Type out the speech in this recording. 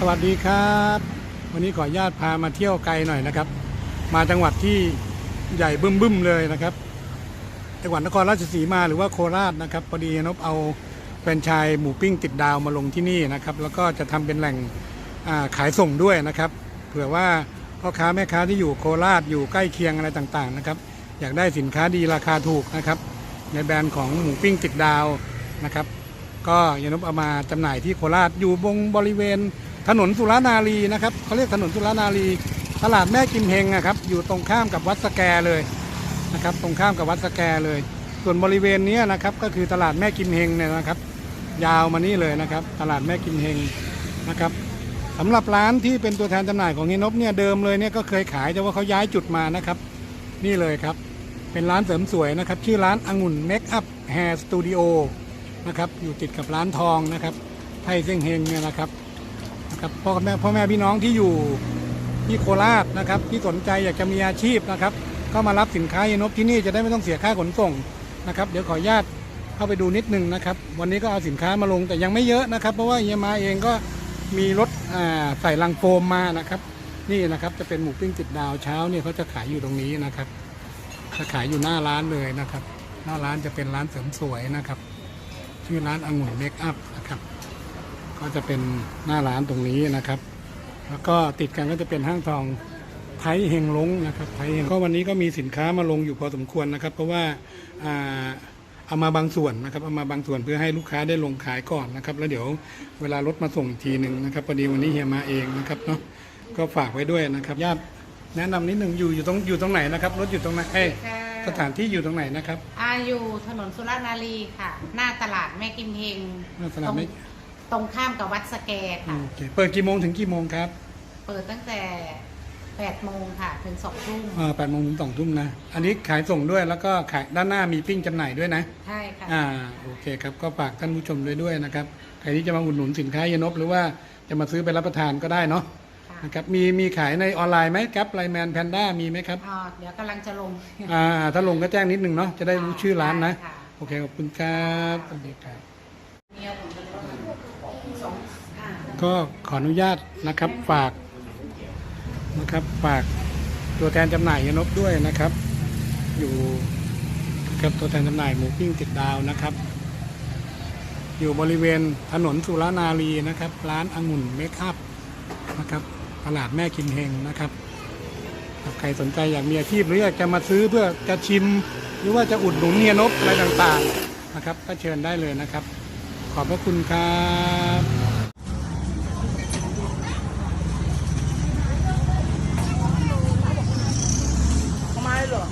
สวัสดีครับ วันนี้ขออนุญาตพามาเที่ยวไกลหน่อยนะครับ มาจังหวัดที่ใหญ่บึ้มบึ้มๆเลยนะครับ จังหวัดนครราชสีมาหรือว่าโคราชนะครับพอดีนบเอาแฟรนไชส์หมูปิ้งติดดาวมาลงที่นี่นะครับ แล้วก็จะทำเป็นแหล่งาขายส่งด้วยนะครับเผื่อว่าพ่อค้าแม่ค้าที่อยู่โคราชอยู่ใกล้เคียงอะไรต่างๆนะครับ อยากได้สินค้าดีราคาถูกนะครับ ในแบรนด์ของหมูปิ้งติดดาวนะครับ ก็ยานบเอามาจำหน่ายที่โคราชอยู่บงบริเวณ ถนนสุรานารีนะครับเขาเรียกถนนสุรานารี ตลาดแม่กิมเฮงนะครับ อยู่ตรงข้ามกับวัดสแกเลยนะครับ ตรงข้ามกับวัดสแกเลย ส่วนบริเวณนี้นะครับก็คือตลาดแม่กิมเฮงเนี่ยนะครับ ยาวมานี่เลยนะครับ ตลาดแม่กิมเฮงนะครับสำหรับร้านที่เป็นตัวแทนจำหน่ายของเฮนบเนี่ยเดิมเลยเนี่ยก็เคยขายแต่ว่าเขาย้ายจุดมานะครับ นี่เลยครับ เป็นร้านเสริมสวยนะครับ ชื่อร้านองุ่นเมคอัพแฮร์สตูดิโอนะครับอยู่ติดกับร้านทองนะครับไทยเซ้งเฮงเนี่ยนะครับ ครับพ่อแม่พ่อแม่พี่น้องที่อยู่ที่โคราชนะครับ ที่สนใจอยากจะมีอาชีพนะครับ ก็มารับสินค้าเยนบที่นี่จะได้ไม่ต้องเสียค่าขนส่งนะครับ เดี๋ยวขออนุญาตเข้าไปดูนิดนึงนะครับ วันนี้ก็เอาสินค้ามาลงแต่ยังไม่เยอะนะครับ เพราะว่าเฮียมาเองก็มีรถใส่ลังโฟมมานะครับ นี่นะครับจะเป็นหมูปิ้งติดดาวเช้าเนี่ยเขาจะขายอยู่ตรงนี้นะครับจะขายอยู่หน้าร้านเลยนะครับ หน้าร้านจะเป็นร้านเสริมสวยนะครับ ชื่อร้านองุ่นเมคอัพนะครับ ก็จะเป็นหน้าร้านตรงนี้นะครับ แล้วก็ติดกันก็จะเป็นห้างทองไทยเฮงลงนะครับไทยเฮงก็วันนี้ก็มีสินค้ามาลงอยู่พอสมควรนะครับ เพราะว่าอ่าเอามาบางส่วนนะครับเอามาบางส่วนเพื่อให้ลูกค้าได้ลงขายก่อนนะครับ แล้วเดี๋ยวเวลารถมาส่งอีกทีหนึ่งนะครับพอดีวันนี้เฮียมาเองนะครับเนาะก็ฝากไว้ด้วยนะครับญาติแนะนำนิดหนึ่งอยู่อยู่ตรงอยู่ตรงไหนนะครับรถอยู่ตรงไหนเอ้ยค่ะสถานที่อยู่ตรงไหนนะครับ อาอยู่ถนนสุรานารีค่ะ หน้าตลาดแม่กิมเฮงหน้าตลาดแม่ ตรง ตรงข้ามกับวัดสแกค่ะ โอเคเปิดกี่โมงถึงกี่โมงครับเปิดตั้งแต่8โมงค่ะ ถึง2ทุ่มอ่าแปดโมงถึงสองทุ่มนะ อันนี้ขายส่งด้วยแล้วก็ขายด้านหน้ามีปิ้งจำหน่ายด้วยนะ ใช่ค่ะ อ่าโอเคครับก็ฝากท่านผู้ชมด้วยด้วยนะครับใครที่จะมาอุดหนุนสินค้ายนบหรือว่าจะมาซื้อไปรับประทานก็ได้เนาะค่ะ นะครับมีมีขายในออนไลน์ไหมครับไลแมนแพนด้ามีไหมครับอ๋อเดี๋ยวกำลังจะลง อ่าถ้าลงก็แจ้งนิดนึงเนาะจะได้รู้ชื่อร้านนะ ได้ค่ะ โอเคขอบคุณครับสวัสดีครับ เนี่ยผมจะลง สองอ่าก็ขออนุญาตนะครับฝากนะครับฝากตัวแทนจำหน่ายยนบด้วยนะครับ อยู่กับตัวแทนจำหน่ายหมูปิ้งติดดาวนะครับ อยู่บริเวณถนนสุรานารีนะครับ ร้านองุ่นเมคอัพนะครับตลาดแม่กิมเฮงนะครับถ้าใครสนใจอยากมีอาชีพหรืออยากจะมาซื้อเพื่อจะชิม หรือว่าจะอุดหนุนเฮียนบอะไรต่างๆนะครับ ก็เชิญได้เลยนะครับ ขอบพระคุณครับไม่หรอ